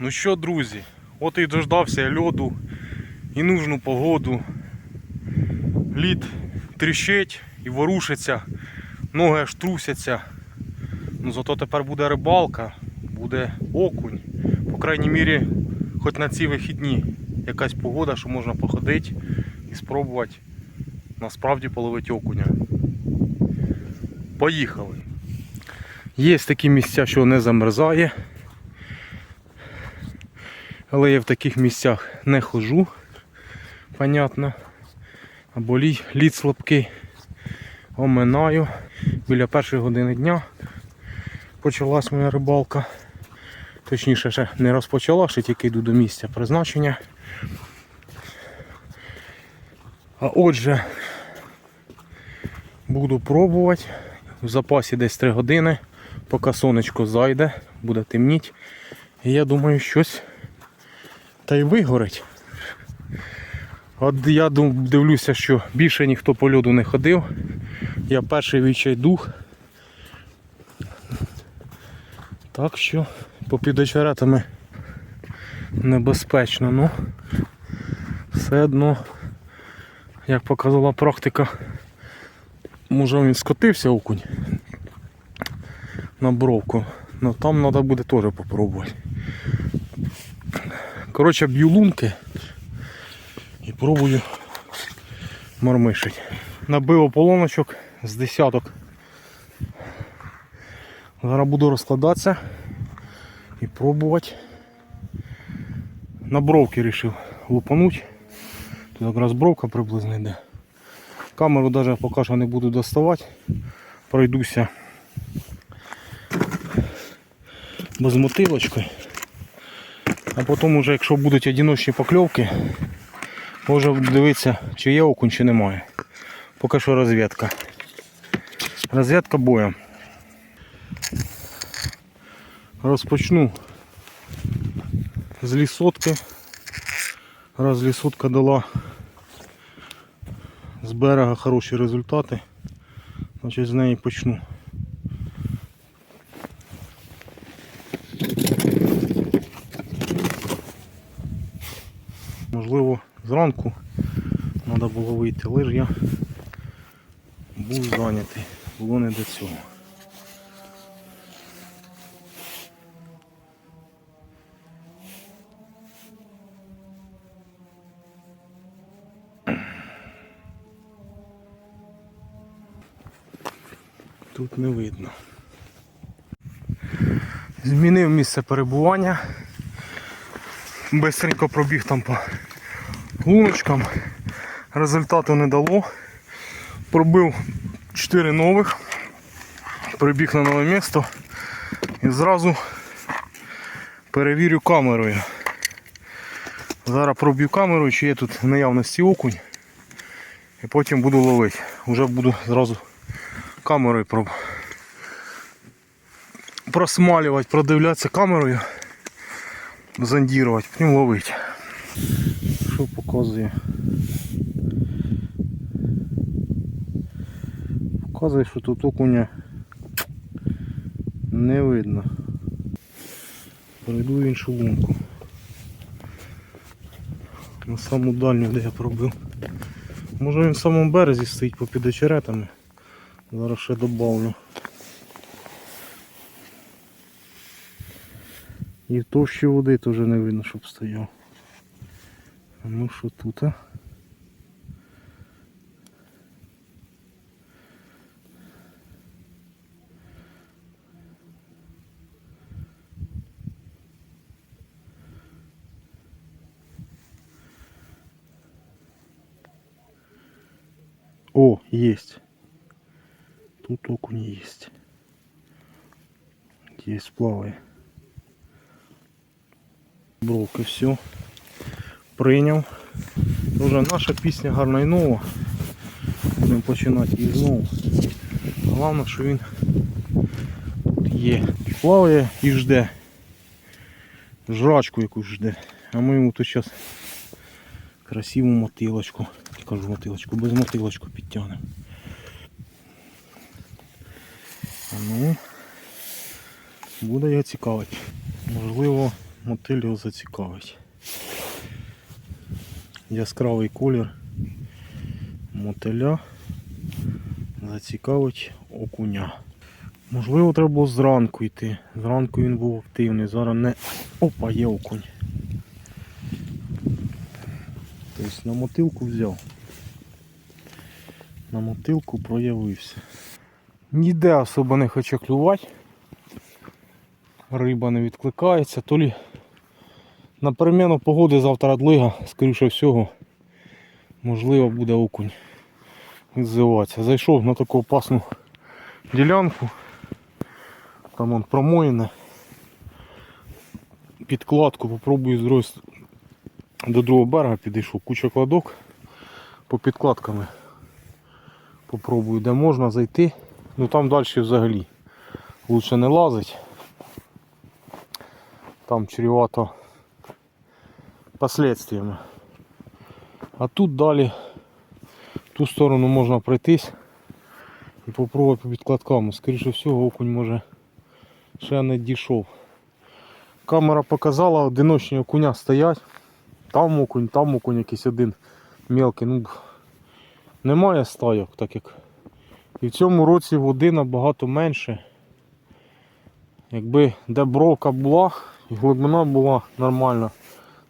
Ну що, друзі, от і дождався льоду і нужну погоду. Лід тріщить і ворушиться, ноги аж трусяться. Ну зато тепер буде рибалка, буде окунь. По крайній мірі, хоч на ці вихідні якась погода, що можна походити і спробувати насправді половити окуня. Поїхали. Є такі місця, що не замерзає. Але я в таких місцях не хожу, понятно. Або лід, лід слабкий. Оминаю. Біля першої години дня почалась моя рибалка. Точніше, ще не розпочала, ще тільки йду до місця призначення. А отже, буду пробувати. В запасі десь 3 години, поки сонечко зайде, буде темніть. І я думаю, щось та й вигорить. От я дивлюся, що більше ніхто по льоду не ходив. Я перший відчайдух. Так що попід очеретами небезпечно, ну все одно, як показала практика, може він скотився окунь на бровку. Ну там треба буде теж попробувати. Коротше, б'ю лунки і пробую мормишить. Набив ополоночок з десяток. Зараз буду розкладатися і пробувати. На бровки вирішив лупануть. Тут якраз бровка приблизно йде. Камеру навіть поки що не буду доставати. Пройдуся без мотилочки. А потім уже, якщо будуть одиночні покльовки, може дивитися, чи є окунь, чи немає. Поки що розвідка. Розвідка боєм. Розпочну з лісотки. Раз лісотка дала з берега хороші результати, значить з неї почну. Можливо, зранку треба було вийти, але я був зайнятий, було не до цього. Тут не видно. Змінив місце перебування. Бистренько пробіг там по луночкам. Результату не дало. Пробив 4 нових. Прибіг на нове місто і зразу перевірю камерою. Зараз проб'ю камерою, чи є тут наявності окунь. І потім буду ловити. Уже буду зразу камерою проб... просмалювати, продивлятися камерою, зондірувати, потім ловити. Що показує? Показує, що тут окуня не видно. Перейду в іншу лунку. На саму дальню, де я пробив. Може він в самому березі стоїть попід очеретами. Зараз ще добавлю. І в товщі води теж не видно, щоб стояв. А ну що тут, а? О, есть. Тут окунь есть. Есть плаває. Бровки все. Прийняв. Уже наша пісня гарна і нова. Будемо починати її знову. Головне, що він тут є. Плаває і жде. Жрачку якусь жде. А ми йому тут зараз красиву мотилочку. Кажу мотилочку, без мотилочку підтягнемо. Ну, буде його цікавити. Можливо, мотиль його зацікавить. Яскравий колір мотиля зацікавить окуня. Можливо, треба було зранку йти. Зранку він був активний, зараз не. Опа, є окунь. Тобто на мотилку взяв. На мотилку проявився. Ніде особо не хоче клювати. Риба не відкликається, то лі на переміну погоди завтра длига, скоріше всього, можливо буде окунь відзиватися. Зайшов на таку опасну ділянку. Там он промоїне. Підкладку попробую з до другого берега підійшов. Куча кладок по підкладками. Попробую, де можна зайти. Ну там далі взагалі лучше не лазить. Там чревато последствиями. А тут далі в ту сторону можна пройтись і попробувати по підкладкам. Скоріше всього окунь може ще не дійшов. Камера показала, одиночні окуня стоять. Там окунь, там окунь якийсь один мелкий. Ну, немає стайок, так як. І в цьому році води набагато менше. Якби де бровка була і глибина була нормальна,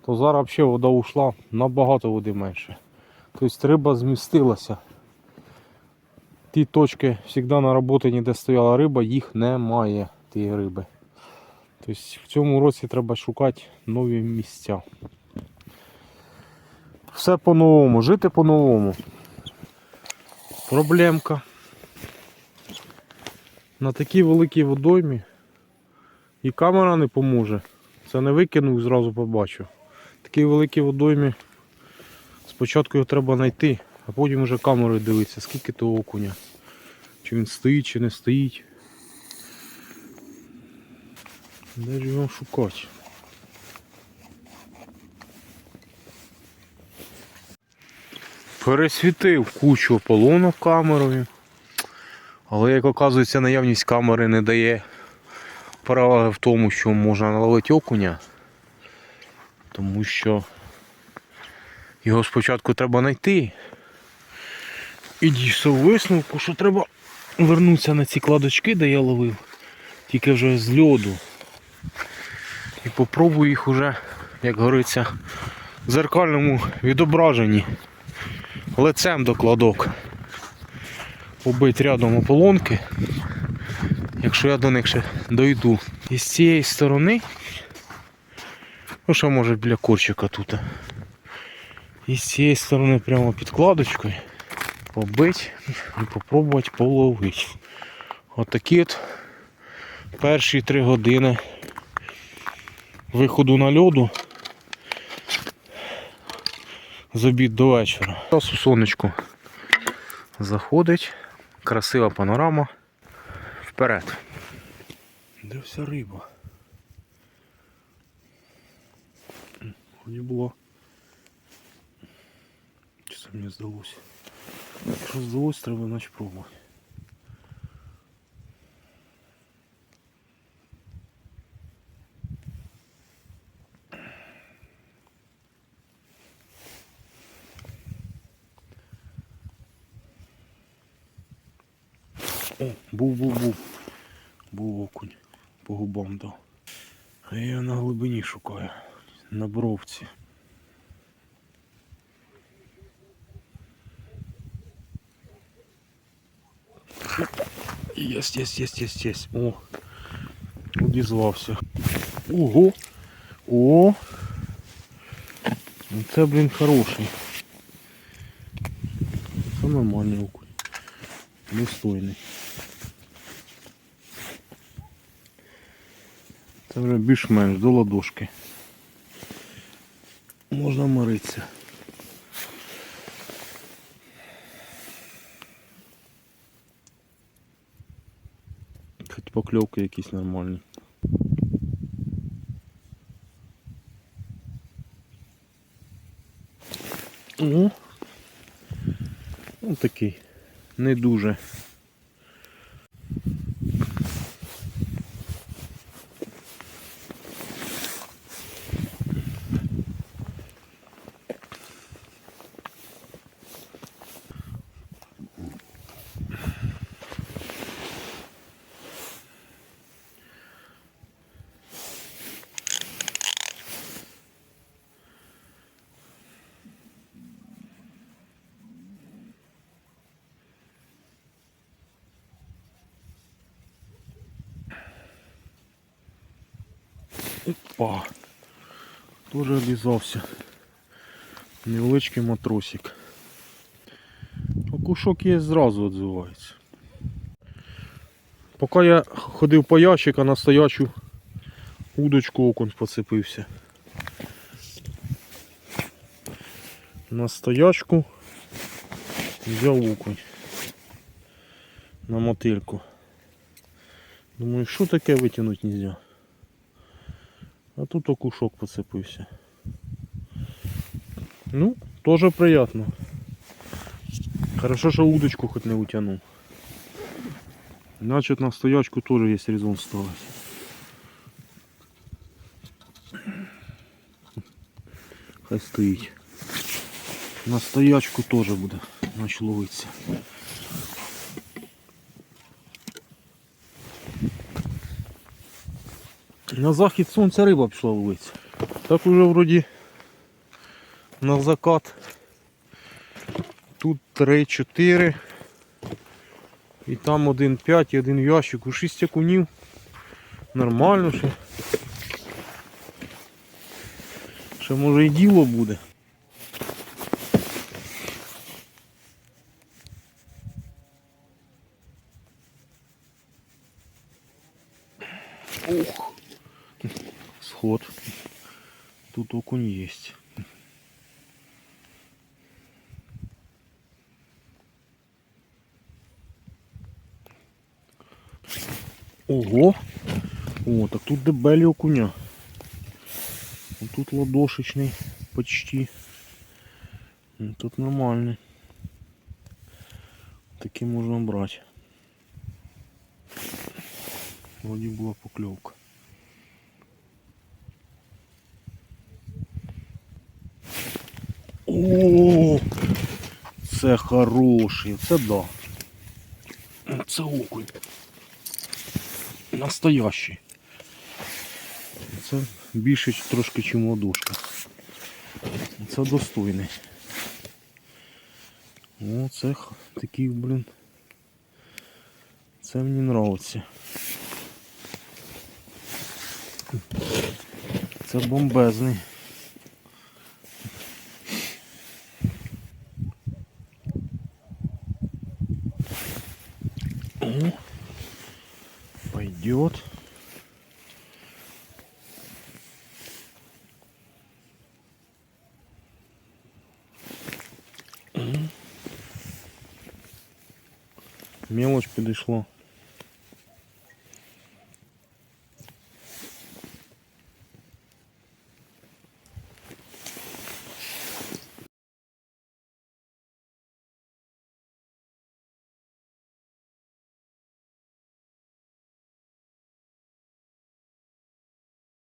то зараз взагалі вода ушла набагато води менше. Тобто риба змістилася. Ті точки завжди на роботі, де стояла риба, їх немає, тієї риби. Тобто в цьому році треба шукати нові місця. Все по-новому, жити по-новому. Проблемка. На такій великій водоймі і камера не поможе. Це не викинув зразу побачу. Такій великій водоймі спочатку його треба знайти, а потім вже камерою дивитися, скільки того окуня. Чи він стоїть, чи не стоїть. Де ж його шукати? Пересвітив кучу ополонок камерою. Але як оказується, наявність камери не дає переваги в тому, що можна наловити окуня. Тому що його спочатку треба знайти. І дійшов висновку, що треба вернутися на ці кладочки, де я ловив, тільки вже з льоду. І попробую їх уже, як говориться, в зеркальному відображенні лицем до кладок. Побить рядом ополонки, якщо я до них ще дойду. І з цієї сторони, ну що може біля корчика тут. І з цієї сторони прямо під кладочкою побить і попробувати половити. Отакі от перші три години виходу на льоду з обід до вечора. Зараз у сонечку заходить, красива панорама. Вперед. Де вся риба? Вроді було. Чи це мені здалося? Якщо здалося, треба наче пробувати. О, був, був, був. Був окунь. По губам дав. А я на глибині шукаю. На бровці. Єсть, єсть, єсть, єсть, єсть. О. Одізвався. Ого. О. Ну, Це, блін, хороший. Це нормальний окунь. Достойний. Це вже більш-менш до ладошки. Можна миритися. Хоч покльовки якісь нормальні. О, Ось такий. Не дуже. Опа. Тоже обв'язався. Невеличкий матросик. Окушок є зразу відзивається. Поки я ходив по ящик, а на стоячу удочку окунь поцепився. На стоячку взяв окунь. На мотильку. Думаю, що таке витягнути нельзя. А тут окушок поцепився. Ну, тоже приятно. Хорошо, що удочку хоч не утягнув. Значит, на стоячку тоже есть резон ставить. Хай стоїть. На стоячку теж буде наче ловитися. На захід сонця риба пішла ловитися. Так уже вроді на закат. Тут 3-4. І там один 5 і один ящик. У 6 окунів. Нормально ще. Ще може і діло буде. Тут окунь есть. Ого! О, так тут дебелі окуня. Тут ладошечний почти. Тут нормальний. Такі можна брати. Вроді була покльовка. О, це хороший, це да. Це окунь. Настоящий. Це більше трошки, ніж ладошка. Це достойний. О, це такий, блін. Це мені нравиться. Це бомбезний. О, пойдет. Мелочь підійшла.